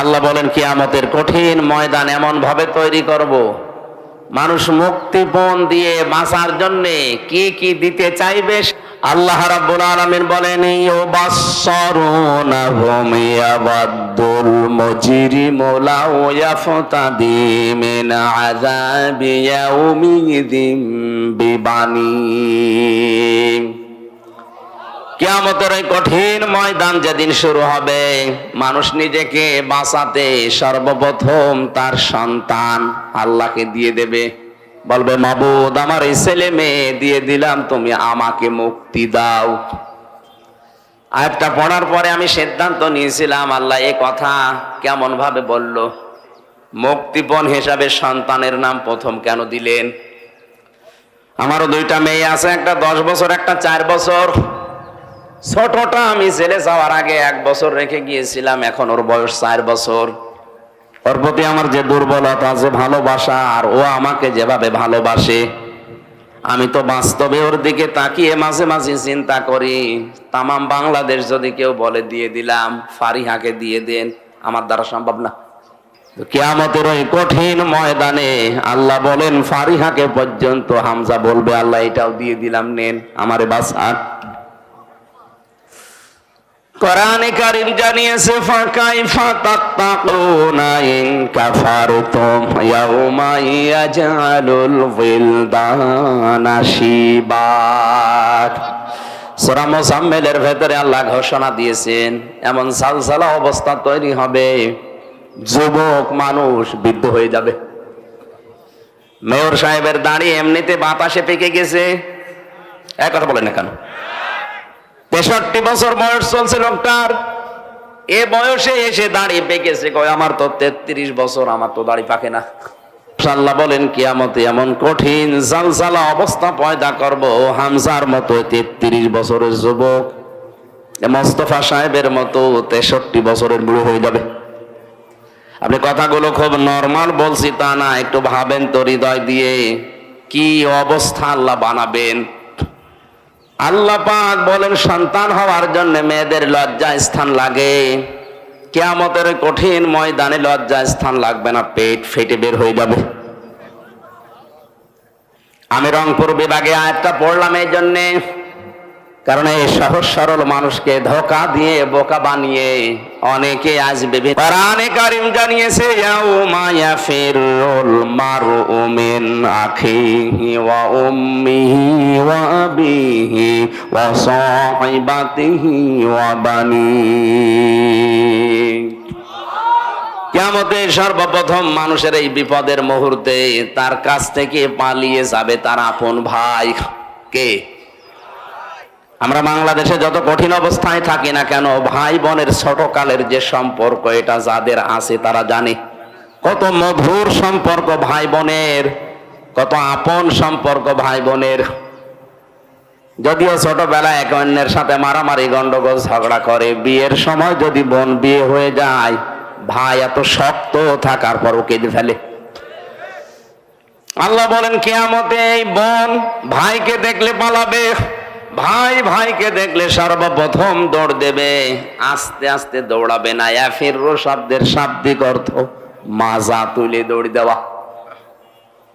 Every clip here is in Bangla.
আল্লাহ বলেন, কিয়ামতের কঠিন ময়দান এমন ভাবে তৈরি করব। মানুষ মুক্তিপণ দিয়ে বাঁচার জন্য কি কি দিতে চাইবে? আল্লাহ রাব্বুল আলামিন বলেন, ইউবাসসারুনাহুম কিয়ামতের কঠিন ময়দান যেদিন শুরু হবে, মানুষ নিজেকে বাঁচাতে সর্বপ্রথম তার সন্তান আল্লাহকে দিয়ে দেবে। বলবে, মাবুদ, আমার এই ছেলে মেয়ে দিয়ে দিলাম, তুমি আমাকে মুক্তি দাও। আয়াতটা পড়ার পরে আমি সিদ্ধান্ত নিয়েছিলাম, আল্লাহ এ কথা কেমন ভাবে বলল, মুক্তিপণ হিসাবে সন্তানের নাম প্রথম কেন দিলেন? আমারও দুইটা মেয়ে আছে, একটা দশ বছর, একটা চার বছর। ছোটটা আমি ছেলে যাওয়ার আগে এক বছর রেখে গিয়েছিলাম, এখন ওর বয়স চার বছর। ওর প্রতি আমার যে দুর্বলতা, যে ভালোবাসা, আর ও আমাকে যেভাবে ভালোবাসে, আমি তো বাস্তবে ওর দিকে তাকিয়ে মাঝে মাঝে চিন্তা করি। তামাম বাংলাদেশ যদি কেউ বলে দিয়ে দিলাম, ফারিহাকে দিয়ে দেন, আমার দ্বারা সম্ভব না। কেয়ামতের ওই কঠিন ময়দানে আল্লাহ বলেন, ফারিহাকে পর্যন্ত হামজা বলবে, আল্লাহ এটাও দিয়ে দিলাম, নেন, আমারে বাসার কোরআনে কারিম জানিয়েছে, ফাকাইফা তাত্তাকুনা ইন কাফারতুম ইয়াউমা ইয়াজআলুল ওয়িলদানা শিবা। সূরা মুজাম্মিলের ভেতরে আল্লাহ ঘোষণা দিয়েছেন, এমন সালসালা অবস্থা তৈরি হবে, যুবক মানুষ বৃদ্ধ হয়ে যাবে। মেয়র সাহেবের দাড়ি এমনিতে বাতাসে পেকে গেছে। এক কথা বলেন না কেন? তেষট্টি বছর বয়স চলছে লোকটার। এ বয়সে এসে দাঁড়িয়ে পেকেছে, কয়, আমার তো তেত্রিশ বছর, আমার তো দাড়ি পাকে না। আল্লাহ বলেন, কিয়ামতে এমন কঠিন জালজালা অবস্থা পয়দা করব, হামজার মতো তেত্রিশ বছরের যুবক। মোস্তফা সাহেবের মতো তেষট্টি বছরের বুড়ো হয়ে যাবে। আপনি কথাগুলো খুব নর্মাল বলছি তা না, একটু ভাবেন তো হৃদয় দিয়ে, কি অবস্থা আল্লাহ বানাবেন? আল্লাহ পাক বলেন, সন্তান হওয়ার জন্য মেয়েদের লজ্জা স্থান লাগে। কেয়ামতের কঠিন ময়দানে লজ্জা স্থান লাগবে না, পেট ফেটে বের হয়ে যাবে। আমি রংপুর বিভাগে আয়াতটা পড়লাম, এই জন্যে কারণ এই সহজ সরল মানুষকে ধোকা দিয়ে, বোকা বানিয়ে অনেকে আজ বিভিন্ন কোরআনে কারিম জানিয়েছে, ইয়াউমা ইয়াফিরুল মারউ মিন আখিহি ওয়া উম্মিহি ওয়া আবিহি ওয়া সাহিবাতিহি ওয়া বানিহি কেমতে সর্বপ্রথম মানুষের এই বিপদের মুহূর্তে তার কাছ থেকে পালিয়ে যাবে তার আপন ভাই। কে? আমরা বাংলাদেশে যত কঠিন অবস্থায় থাকি না কেন, ভাই বোনের ছোটকালের যে সম্পর্ক, এটা যাদের আছে তারা জানে। কত মধুর সম্পর্ক ভাই বোনের, কত আপন সম্পর্ক ভাই বোনের। যদিও ছোটবেলায় এক অন্যের সাথে মারামারি, গন্ডগোল, ঝগড়া করে, বিয়ের সময় যদি বোন বিয়ে হয়ে যায়, ভাই এত শক্ত থাকার পর কেঁদে ফেলে। আল্লাহ বলেন, কেয়ামতে এই বোন ভাইকে দেখলে পালাবে। ভাই ভাইকে দেখলে সর্বপ্রথম দৌড় দেবে। আস্তে আস্তে দৌড়াবে না। এফির শব্দের শাব্দিক অর্থ মাজা তুলে দৌড় দেওয়া।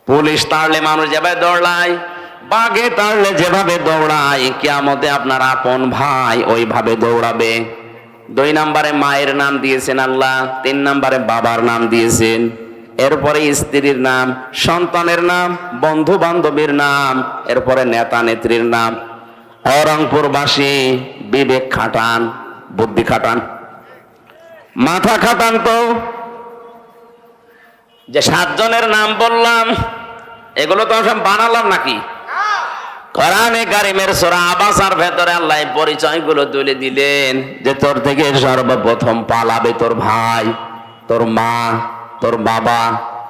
পুলিশ তাড়লে মানুষ যেভাবে দৌড়ায়, বাঘে তাড়লে যেভাবে দৌড়ায়, কেয়ামতে আপনার আপন ভাই ওইভাবে দৌড়াবে। দুই নম্বরে মায়ের নাম দিয়েছেন আল্লাহ, তিন নম্বরে বাবার নাম দিয়েছেন। এরপরে স্ত্রীর নাম, সন্তানের নাম বন্ধু বান্ধবীর নাম, এরপরে নেতা নেত্রীর নাম অরংপুরবাসী বিবেক খাটান বুদ্ধি খাটান মাথা খাটান তো যে সাতজনের নাম বললাম এগুলো তো সব বানালাম নাকি কোরআনে কারিমের সোরা আবাসার ভেতরে আল্লাহ পরিচয়গুলো তুলে দিলেন যে তোর থেকে সর্বপ্রথম পালাবে তোর ভাই তোর মা তোর বাবা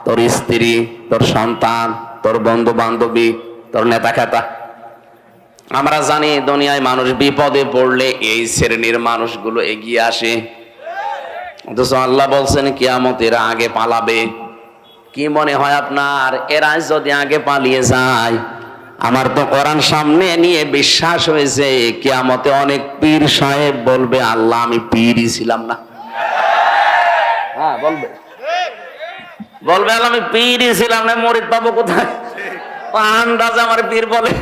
তোর স্ত্রী তোর সন্তান তোর বন্ধু বান্ধবী তোর নেতা খেতা আমরা জানি দুনিয়ায় মানুষ বিপদে পড়লে এই শ্রেণির মানুষগুলো এগিয়ে আসে। অথচ আল্লাহ বলছেন, কিয়ামত এরা আগে পালাবে। কি মনে হয় আপনার? এরা যদি আগে পালিয়ে যায়, আমার তো কোরআন সামনে নিয়ে বিশ্বাস হয়েছে, কিয়ামতে অনেক পীর সাহেব বলবে, আল্লাহ আমি পীরই ছিলাম না। হ্যাঁ বলবে। বলবে আল আমি পীরই ছিলাম না মরিদ পাবো কোথায়? আন্দাজ আমার পীর বলে।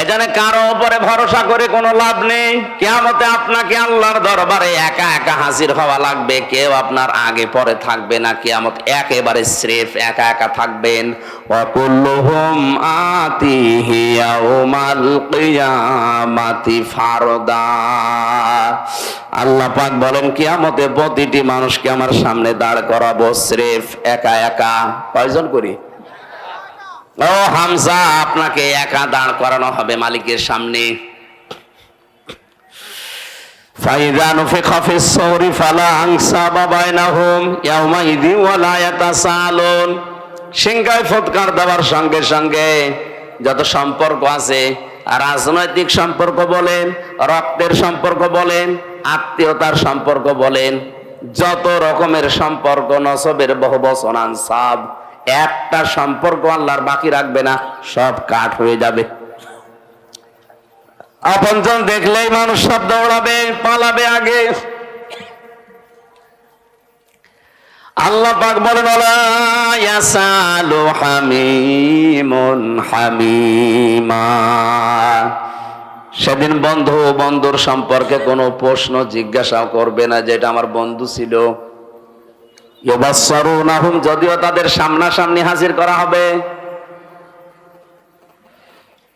এখানে কারও উপরে ভরসা করে কোনো লাভ নেই। কেমতে আপনাকে আল্লাহর দরবারে একা একা হাজির হওয়া লাগবে। কেউ আপনার আগে পরে থাকবে না। কেয়ামত একেবারে স্রেফ একা একা থাকবেন। ফারদা। আল্লাহ পাক বলেন, কিয়ামতে প্রতিটি মানুষকে আমার সামনে দাঁড় করাবো স্রেফ একা একা। কয়জন করি? ও হামজা, আপনাকে একা দাঁড় করানো হবে মালিকের সামনে। দেওয়ার সঙ্গে সঙ্গে যত সম্পর্ক আছে, রাজনৈতিক সম্পর্ক বলেন, রক্তের সম্পর্ক বলেন, আত্মীয়তার সম্পর্ক বলেন, যত রকমের সম্পর্ক নসবের বহু বচন আনসাব একটা সম্পর্ক আল্লাহর বাকি রাখবে না, সব কাট হয়ে যাবে। আপনজন দেখলেই মানুষ সব দৌড়াবে, পালাবে আগে। আল্লাহ পাক বলেন হামিমুন হামিমা। সেদিন বন্ধু বন্ধুর সম্পর্কে কোনো প্রশ্ন জিজ্ঞাসা করবে না, যেটা আমার বন্ধু ছিল। যদিও তাদের সামনাসামনি হাজির করা হবে।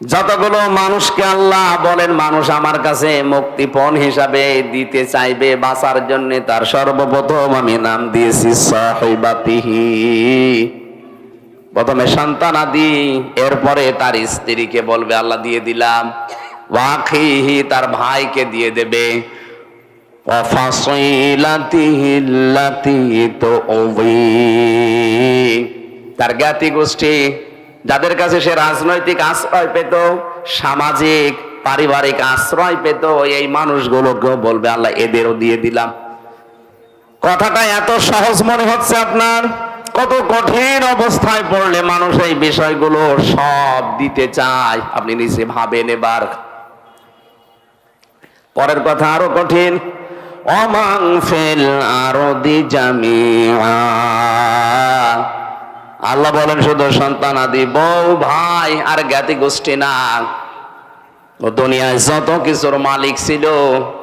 যতগুলো মানুষকে আল্লাহ বলেন, মানুষ আমার কাছে মুক্তিপণ হিসাবে দিতে চাইবে, বাঁচার জন্য তার সর্বপ্রথম আমি নাম দিয়েছি সাহিবাতিহি। প্রথমে সন্তান আদি, এরপরে তার স্ত্রীকে বলবে, আল্লাহ দিয়ে দিলাম। ওয়াখিহি, তার ভাইকে দিয়ে দেবে। তার জ্ঞাতি গোষ্ঠী যাদের কাছে সে রাজনৈতিক আশ্রয় পেত, সামাজিক, পারিবারিক আশ্রয় পেত, এই মানুষগুলোকেও বলবে, আল্লাহ, এদেরও দিয়ে দিলাম। কথাটা এত সহজ মনে হচ্ছে আপনার? কত কঠিন অবস্থায় পড়লে মানুষ এই বিষয়গুলো সব দিতে চায়, আপনি নিজে ভাবেন এবার। পরের কথা আরও কঠিন। অমাং ফেল আরদি জামিয়া। আল্লাহ বলেন, শুধু সন্তান আদি, বউ, ভাই আর জ্ঞাতি গোষ্ঠী না। দুনিয়ায় যত কিছুর মালিক ছিল,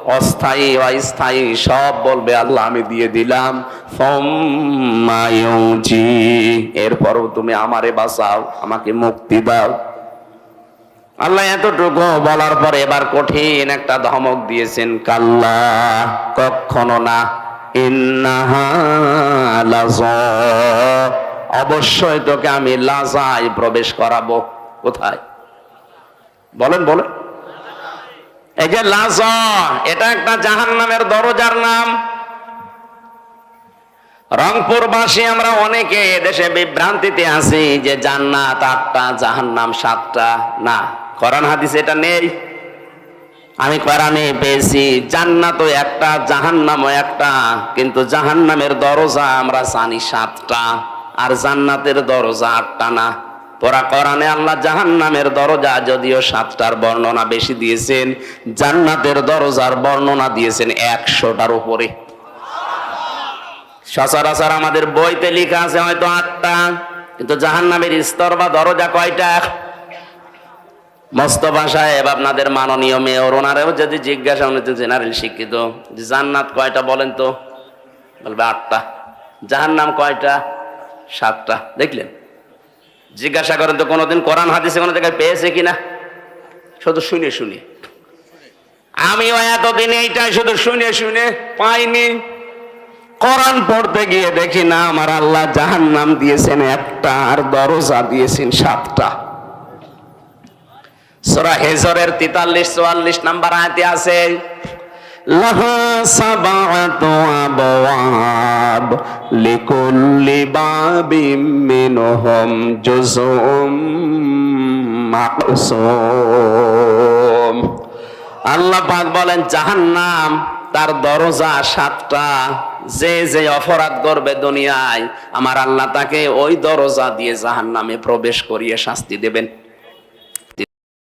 অস্থায়ী অস্থায়ী, সব বলবে, আল্লাহ, আমি দিয়ে দিলাম। এরপরও তুমি আমারে বাঁচাও, আমাকে মুক্তি দাও। আল্লাহ এতটুকু বলার পরে এবার কঠিন একটা ধমক দিয়েছেন, কাল্লা কখনো না। অবশ্যই তোকে আমি লাজায় প্রবেশ করাবো। কোথায়? বলেন বলেন। এই যে লাজা, এটা একটা জাহান নামের দরজার নাম। রংপুরবাসী আমরা অনেকে দেশে বিভ্রান্তিতে আছি যে জান্নাত আটটা, জাহান্নাম সাতটা। না, কোরআন হাদিস এটা নেই। আমি কোরআনে পেয়েছি, জান্নাতও একটা, জাহান্নামও একটা, কিন্তু জাহান্নামের দরজা আমরা জানি সাতটা, আর জান্নাতের দরজা আটটা না। তোরা কোরআনে আল্লাহ জাহান্নামের দরজা যদিও সাতটার বর্ণনা বেশি দিয়েছেন, জান্নাতের দরজার বর্ণনা দিয়েছেন একশোটার উপরে। সচরাচর আমাদের বইতে লেখা আছে হয়তো আটটা, কিন্তু জাহান্নামের স্তর বা দরজা কয়টা? মোস্তফা সাহেব আপনাদের মাননীয় মেয়র ওনারেও যদি জিজ্ঞাসা উনি জেনারেল শিক্ষিত জান্নাত কয়টা বলেন তো? বলবে আটটা। জাহান্নাম কয়টা? সাতটা। দেখলেন? জিজ্ঞাসা করেন তো কোনোদিন কোরআন, হাদিসে কোনো জায়গায় পেয়েছে কিনা? শুধু শুনে শুনে। আমিও এতদিন এইটাই শুধু শুনে শুনে পাইনি। কোরআন পড়তে গিয়ে দেখি, না, আমার আল্লাহ জাহান নাম দিয়েছেন একটা আর দরজা দিয়েছেন সাতটা। সোরা হেজরের তেতাল্লিশ, চুয়াল্লিশ নাম্বার আয়াতে আছে, লাহা আল্লাহ পাক বলেন, জাহান্নাম তার দরজা সাতটা যে যে অপরাধ করবে দুনিয়ায়, আমার আল্লাহ তাকে ওই দরজা দিয়ে জাহান্নামে প্রবেশ করিয়ে শাস্তি দেবেন।